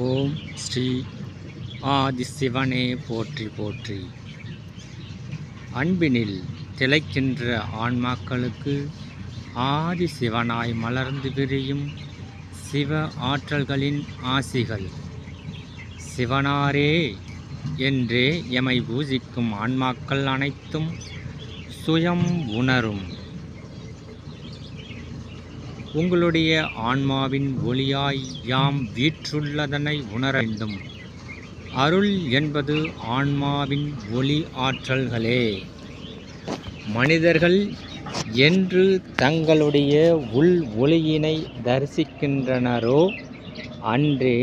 ஓம் ஸ்ரீ ஆதி சிவனே போற்றி போற்றி. அன்பினில் திளைக்கின்ற ஆன்மாக்களுக்கு ஆதி சிவனாய் மலர்ந்து விரியும் சிவ ஆற்றல்களின் ஆசிகள். சிவனாரே என்றே எமை பூஜிக்கும் ஆன்மாக்கள் அனைத்தும் சுயம் உணரும். உங்களுடைய ஆன்மாவின் ஒளியாய் யாம் வீற்றுள்ளதனை உணர வேண்டும். அருள் என்பது ஆன்மாவின் ஒளி ஆற்றல்களே. மனிதர்கள் என்று தங்களுடைய உள் ஒளியினை தரிசிக்கின்றனரோ அன்றே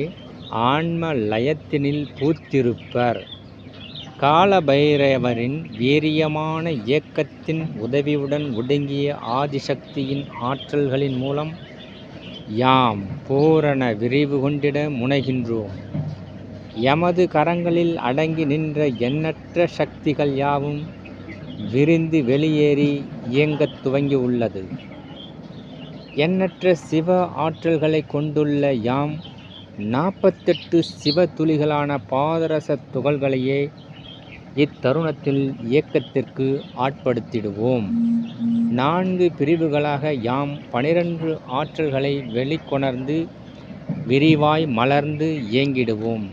ஆன்ம லயத்தினில் பூத்திருப்பர். காலபைரவரின் வீரியமான இயக்கத்தின் உதவியுடன் ஒடுங்கிய ஆதிசக்தியின் ஆற்றல்களின் மூலம் யாம் பூரண விரிவு கொண்டிட முனைகின்றோம். எமது கரங்களில் அடங்கி நின்ற எண்ணற்ற சக்திகள் யாவும் விரிந்து வெளியேறி இயங்கத் துவங்கியுள்ளது. எண்ணற்ற சிவ ஆற்றல்களை கொண்டுள்ள யாம் நாற்பத்தெட்டு சிவ துளிகளான பாதரச துகள்களையே இத்தருணத்தில் இயக்கத்திற்கு ஆட்படுத்திடுவோம். நான்கு பிரிவுகளாக யாம் பனிரெண்டு ஆற்றல்களை வெளிக்கொணர்ந்து விரிவாய் மலர்ந்து இயங்கிடுவோம்.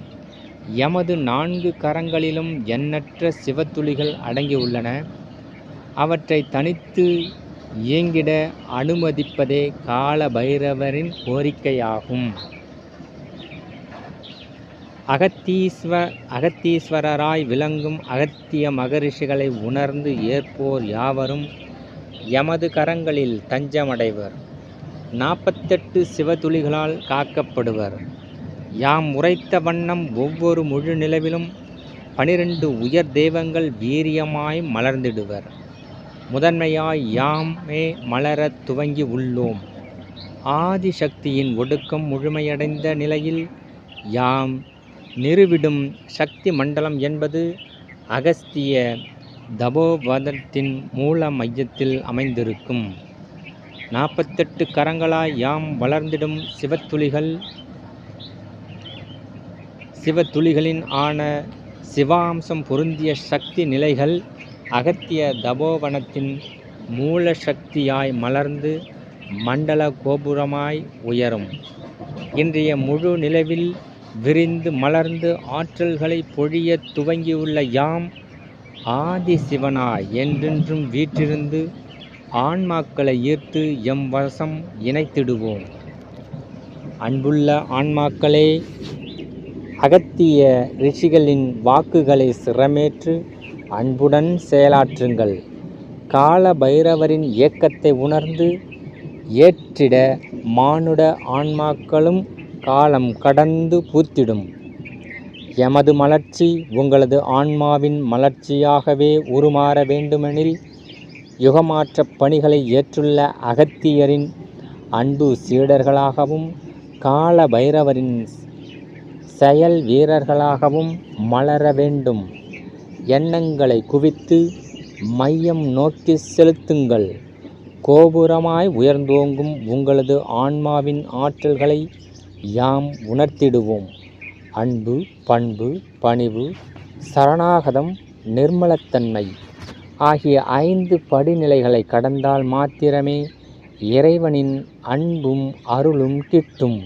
எமது நான்கு கரங்களிலும் எண்ணற்ற சிவத்துளிகள் அடங்கியுள்ளன. அவற்றை தனித்து இயங்கிட அனுமதிப்பதே கால பைரவரின் கோரிக்கையாகும். அகத்தீஸ்வ அகத்தீஸ்வரராய் விளங்கும் அகத்திய மகரிஷிகளை உணர்ந்து ஏற்போர் யாவரும் எமது கரங்களில் தஞ்சமடைவர். நாற்பத்தெட்டு சிவதுளிகளால் காக்கப்படுவர். யாம் உரைத்த வண்ணம் ஒவ்வொரு முழு நிலவிலும் பனிரெண்டு உயர் தெய்வங்கள் வீரியமாய் மலர்ந்திடுவர். முதன்மையாய் யாமே மலரத் துவங்கி உள்ளோம். ஆதிசக்தியின் ஒடுக்கம் முழுமையடைந்த நிலையில் யாம் நிறுவிடும் சக்தி மண்டலம் என்பது அகஸ்திய தபோவதத்தின் மூல மையத்தில் அமைந்திருக்கும். நாற்பத்தெட்டு கரங்களாய் யாம் வளர்ந்திடும் சிவத்துளிகள் சிவத்துளிகளின் ஆன சிவாம்சம் பொருந்திய சக்தி நிலைகள் அகத்திய தபோவனத்தின் மூல சக்தியாய் மலர்ந்து மண்டல கோபுரமாய் உயரும். இன்றைய முழு நிலவில் விரிந்து மலர்ந்து ஆற்றல்களை பொழிய துவங்கியுள்ள யாம் ஆதி சிவனா என்றென்றும் வீற்றிருந்து ஆன்மாக்களை ஈர்த்து எம் வசம் இணைத்திடுவோம். அன்புள்ள ஆன்மாக்களே அகத்திய ரிஷிகளின் வாக்குகளை சிரமேற்று அன்புடன் செயலாற்றுங்கள். கால பைரவரின் இயக்கத்தை உணர்ந்து ஏற்றிட மானுட ஆன்மாக்களும் காலம் கடந்து பூத்திடும். எமது மலர்ச்சி உங்களது ஆன்மாவின் மலர்ச்சியாகவே உருமாற வேண்டுமெனில் யுகமாற்றப் பணிகளை ஏற்றுள்ள அகத்தியரின் அன்பு சீடர்களாகவும் கால பைரவரின் செயல் வீரர்களாகவும் மலர வேண்டும். எண்ணங்களை குவித்து மையம் நோக்கி செலுத்துங்கள். கோபுரமாய் உயர்ந்தோங்கும் உங்களது ஆன்மாவின் ஆற்றல்களை யாம் உணர்த்திடுவோம். அன்பு பண்பு பணிவு சரணாகதம் நிர்மலத்தன்மை ஆகிய ஐந்து படிநிலைகளை கடந்தால் மாத்திரமே இறைவனின் அன்பும் அருளும் கிட்டும்.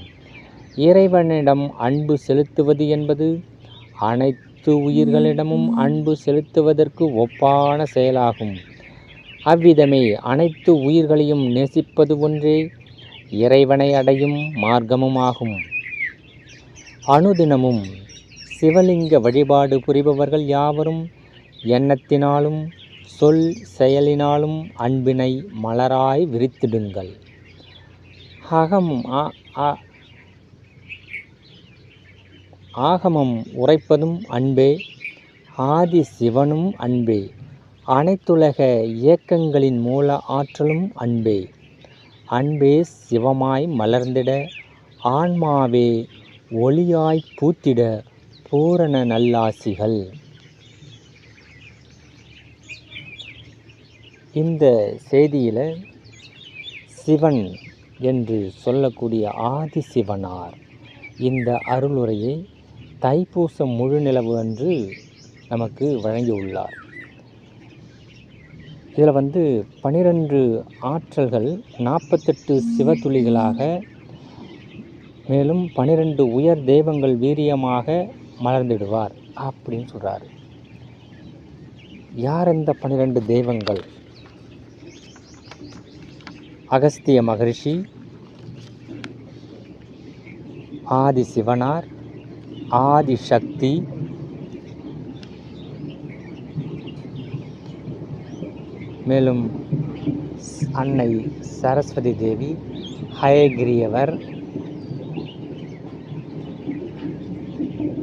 இறைவனிடம் அன்பு செலுத்துவது என்பது அனைத்து உயிர்களிடமும் அன்பு செலுத்துவதற்கு ஒப்பான செயலாகும். அவ்விதமே அனைத்து உயிர்களையும் நேசிப்பது ஒன்றே இறைவனை அடையும் மார்க்கமுமாகும். அனுதினமும் சிவலிங்க வழிபாடு புரிபவர்கள் யாவரும் எண்ணத்தினாலும் சொல் செயலினாலும் அன்பினை மலராய் விரித்திடுங்கள். அகம் ஆகமம் உரைப்பதும் அன்பே ஆதி சிவனும் அன்பே அனைத்துலக இயக்கங்களின் மூல ஆற்றலும் அன்பே. அன்பே சிவமாய் மலர்ந்திட ஆன்மாவே ஒளியாய் பூத்திட பூரண நல்லாசிகள். இந்த செய்தியில் சிவன் என்று சொல்லக்கூடிய ஆதி சிவனார் இந்த அருளுரையை தைப்பூசம் முழு நிலவு அன்று நமக்கு வழங்கியுள்ளார். இதில் வந்து பனிரெண்டு ஆற்றல்கள் நாற்பத்தெட்டு சிவத்துளிகளாக மேலும் பனிரெண்டு உயர் தெய்வங்கள் வீரியமாக மலர்ந்திடுவார் அப்படின்னு சொல்கிறாரு யார் இந்த பன்னிரெண்டு தெய்வங்கள்? அகஸ்திய மகரிஷி ஆதி சிவனார் ஆதி மேலும் அன்னை சரஸ்வதி தேவி ஹயகிரியவர்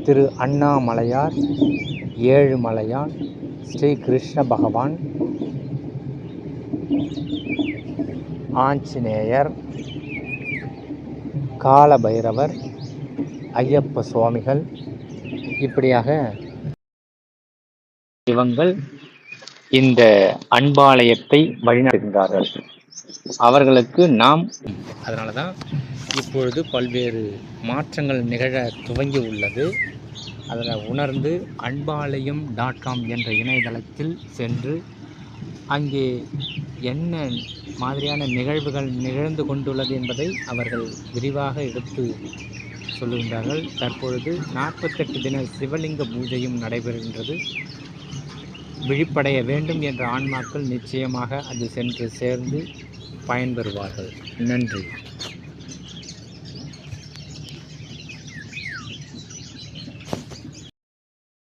திரு அண்ணாமலையார் ஏழுமலையான் ஸ்ரீ கிருஷ்ண பகவான் ஆஞ்சநேயர் காலபைரவர் ஐயப்ப சுவாமிகள் இப்படியாக இவங்கள் இந்த அன்பாலயத்தை வழிநடத்துகின்றார்கள். அவர்களுக்கு நாம் அதனால தான் இப்பொழுது பல்வேறு மாற்றங்கள் நிகழ துவங்கி உள்ளது. அதில் உணர்ந்து அன்பாலயம் டாட் காம் என்ற இணையதளத்தில் சென்று அங்கே என்ன மாதிரியான நிகழ்வுகள் நிகழ்ந்து கொண்டுள்ளது என்பதை அவர்கள் விரிவாக எடுத்து சொல்லுகின்றார்கள். தற்பொழுது நாற்பத்தெட்டு தின சிவலிங்க பூஜையும் நடைபெறுகின்றது. விழிப்படைய வேண்டும் என்ற ஆன்மாக்கள் நிச்சயமாக அது சென்று சேர்ந்து பயன்பெறுவார்கள். நன்றி.